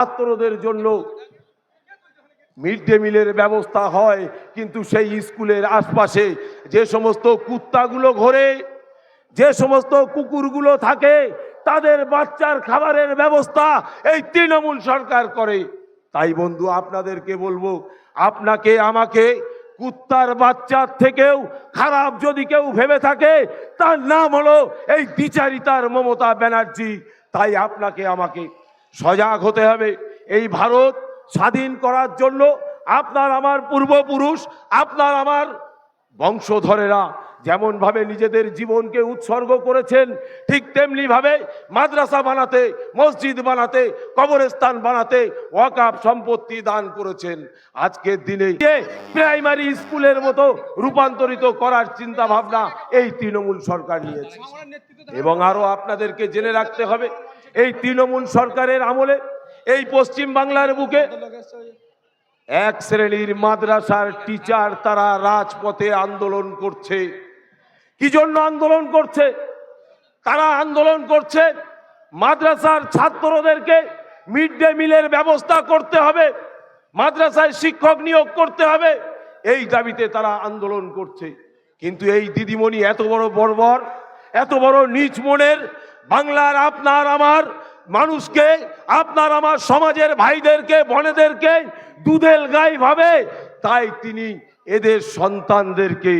ছাত্রদের জন্য mid day মিলের ব্যবস্থা হয়, কিন্তু সেই স্কুলের আশপাশে যে সমস্ত কুত্তাগুলো ঘোরে, যে সমস্ত কুকুরগুলো থাকে, তাদের বাচ্চার খাবারের ব্যবস্থা এই তৃণমূল সরকার করে। তাই বন্ধু, আপনাদেরকে বলব, আপনাকে, আমাকে কুত্তার বাচ্চার থেকেও খারাপ যদি কেউ ভেবে থাকে, তার নাম হলো এই দ্বিচারিতার মমতা ব্যানার্জি। তাই আপনাকে, আমাকে সজাগ হতে হবে। এই ভারত স্বাধীন করার জন্য আপনার আমার পূর্বপুরুষ, আপনার আমার বংশধরেরা যেমন ভাবে নিজেদের জীবনকে উৎসর্গ করেছেন, ঠিক তেমনি ভাবে মাদ্রাসা বানাতে, মসজিদ বানাতে, কবরস্থান বানাতে ওয়াকাফ সম্পত্তি দান করেছেন। আজকের দিনে প্রাইমারি স্কুলের মতো রূপান্তরিত করার চিন্তা ভাবনা এই তৃণমূল সরকার নিয়েছে। এবং আরও আপনাদেরকে জেনে রাখতে হবে এই তৃণমূল সরকারের আমলে এই পশ্চিম বাংলার বুকে এক শ্রেণির মাদ্রাসার টিচার তারা রাজপথে আন্দোলন করছে। কি জন্য আন্দোলন করছে? তারা আন্দোলন করছে মাদ্রাসার ছাত্রদেরকে মিড ডে মিলের ব্যবস্থা করতে হবে, মাদ্রাসায় শিক্ষক নিয়োগ করতে হবে, এই দাবিতে তারা আন্দোলন করছে। কিন্তু এই দিদিমণি এত বড় বর্বর, এত বড় নিচ মনের বাংলার আপনার আমার মানুষকে, আপনার আমার সমাজের ভাইদেরকে, বোনেদেরকে দুধেল গাই ভাবে, তাই তিনি এদের সন্তানদেরকে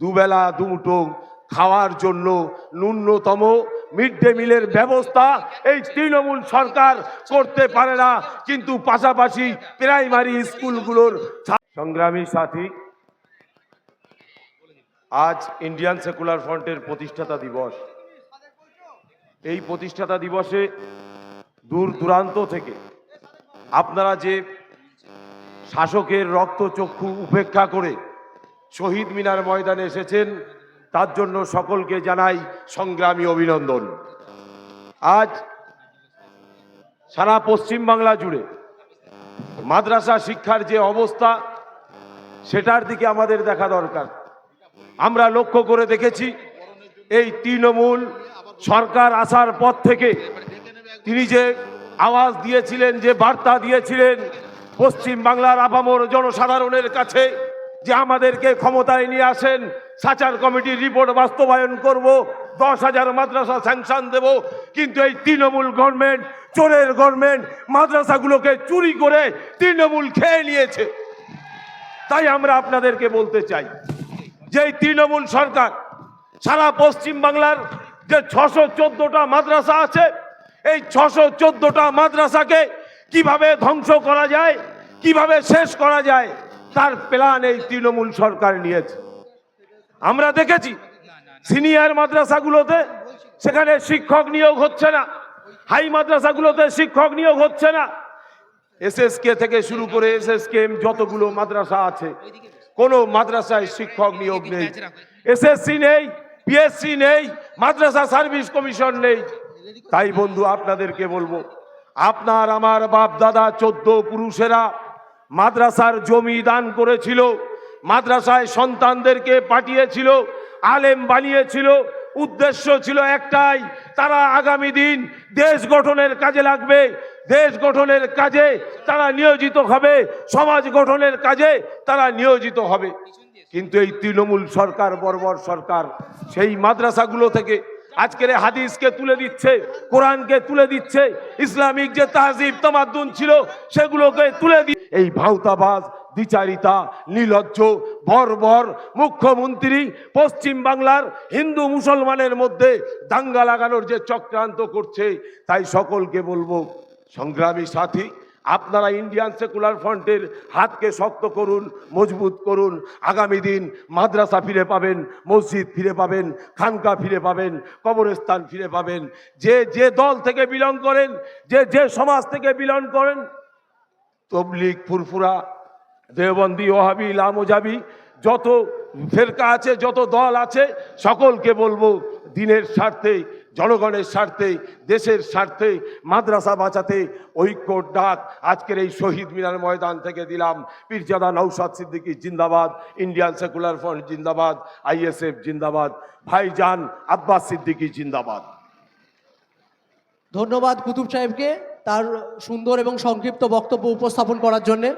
দুবেলা দুমুটো খাওয়ার জন্য ন্যূনতম মিড ডে মিলের ব্যবস্থা এই তৃণমূল সরকার করতে পারে না। কিন্তু পাশাপাশি প্রাইমারি স্কুলগুলোর সংগ্রামী সাথী, আজ ইন্ডিয়ান সেকুলার ফ্রন্টের প্রতিষ্ঠাতা দিবস। এই প্রতিষ্ঠাতা দিবসে দূর দূরান্ত থেকে আপনারা যে শাসকের রক্তচক্ষু উপেক্ষা করে শহীদ মিনার ময়দানে এসেছেন, তার জন্য সকলকে জানাই সংগ্রামী অভিনন্দন। আজ সারা পশ্চিম বাংলা জুড়ে মাদ্রাসা শিক্ষার যে অবস্থা, সেটার দিকে আমাদের দেখা দরকার। আমরা লক্ষ্য করে দেখেছি, এই তৃণমূল সরকার আসার পর থেকে তিনি যে আওয়াজ দিয়েছিলেন, যে বার্তা দিয়েছিলেন পশ্চিম বাংলার আপামর জনসাধারণের কাছে যে আমাদেরকে ক্ষমতায় নিয়ে আসেন, সাচার কমিটির রিপোর্ট বাস্তবায়ন করব, দশ হাজার মাদ্রাসা স্যাংশন দেব, কিন্তু এই তৃণমূল গভর্নমেন্ট, চোরের গভর্নমেন্ট মাদ্রাসাগুলোকে চুরি করে তৃণমূল খেয়ে নিয়েছে। তাই আমরা আপনাদেরকে বলতে চাই যে তৃণমূল সরকার সারা পশ্চিম বাংলার যে ছশো চোদ্দটা মাদ্রাসা আছে, এই ছশো চোদ্দটা মাদ্রাসাকে কীভাবে ধ্বংস করা যায়, কীভাবে শেষ করা যায়, তার প্ল্যান এই তৃণমূল সরকার নিয়েছে। আমরা দেখেছি সিনিয়র মাদ্রাসাগুলোতে সেখানে শিক্ষক নিয়োগ হচ্ছে না, হাই মাদ্রাসাগুলোতে শিক্ষক নিয়োগ হচ্ছে না। এসএসকে থেকে শুরু করে এসএসকে যতগুলো মাদ্রাসা আছে, কোনো মাদ্রাসায় শিক্ষক নিয়োগ নেই। এসএসসি নেই পিএসসি নেই, মাদ্রাসা সার্ভিস কমিশন নেই। তাই বন্ধু, আপনাদেরকে বলব, আপনার আমার বাপ দাদা চোদ্দ পুরুষেরা মাদ্রাসার জমি দান করেছিল, মাদ্রাসায় সন্তানদেরকে পাঠিয়েছিল, আলেম বানিয়েছিল। উদ্দেশ্য ছিল একটাই, তারা আগামী দিন দেশ গঠনের কাজে লাগবে। দেশ গঠনের কাজে তারা নিয়োজিত হবে, সমাজ গঠনের কাজে তারা নিয়োজিত হবে। কিন্তু এই তৃণমূল সরকার, বর্বর সরকার, সেই মাদ্রাসাগুলো থেকে আজকের হাদিসকে তুলে দিচ্ছে, কোরআনকে তুলে দিচ্ছে, ইসলামিক যে তাহজিব, তামাদ্দুন ছিল, সেগুলোকে তুলে দি এই ভাওতাবাজ, দ্বিচারিতা নির্লজ্জ বর্বর মুখ্যমন্ত্রী পশ্চিম বাংলার হিন্দু মুসলমানের মধ্যে দাঙ্গা লাগানোর যে চক্রান্ত করছে, তাই সকলকে বলব, সংগ্রামী সাথী আপনারা ইন্ডিয়ান সেকুলার ফ্রন্টের হাতকে শক্ত করুন, মজবুত করুন। আগামী দিন মাদ্রাসা ফিরে পাবেন, মসজিদ ফিরে পাবেন, খানকা ফিরে পাবেন, কবরস্থান ফিরে পাবেন। যে যে দল থেকে বিলং করেন, যে যে সমাজ থেকে বিলং করেন তবলিক ফুরফুরা, দেওবন্দি ওহাবি লামোজাবি, যত ফেরকা আছে, যত দল আছে, সকলকে বলব, দিনের স্বার্থে জনগণের স্বার্থে, দেশের স্বার্থে মাদ্রাসা বাঁচাতে ঐক্যর ডাক আজকের এই শহীদ মিনার ময়দান থেকে দিলাম। পীরজাদা নৌসাদ সিদ্দিকী জিন্দাবাদ, ইন্ডিয়ান সেকুলার ফ্রন্ট জিন্দাবাদ, আইএসএফ জিন্দাবাদ, ভাইজান আব্বাস সিদ্দিকী জিন্দাবাদ। ধন্যবাদ কুতুব সাহেবকে তার সুন্দর এবং সংক্ষিপ্ত বক্তব্য উপস্থাপন করার জন্যে।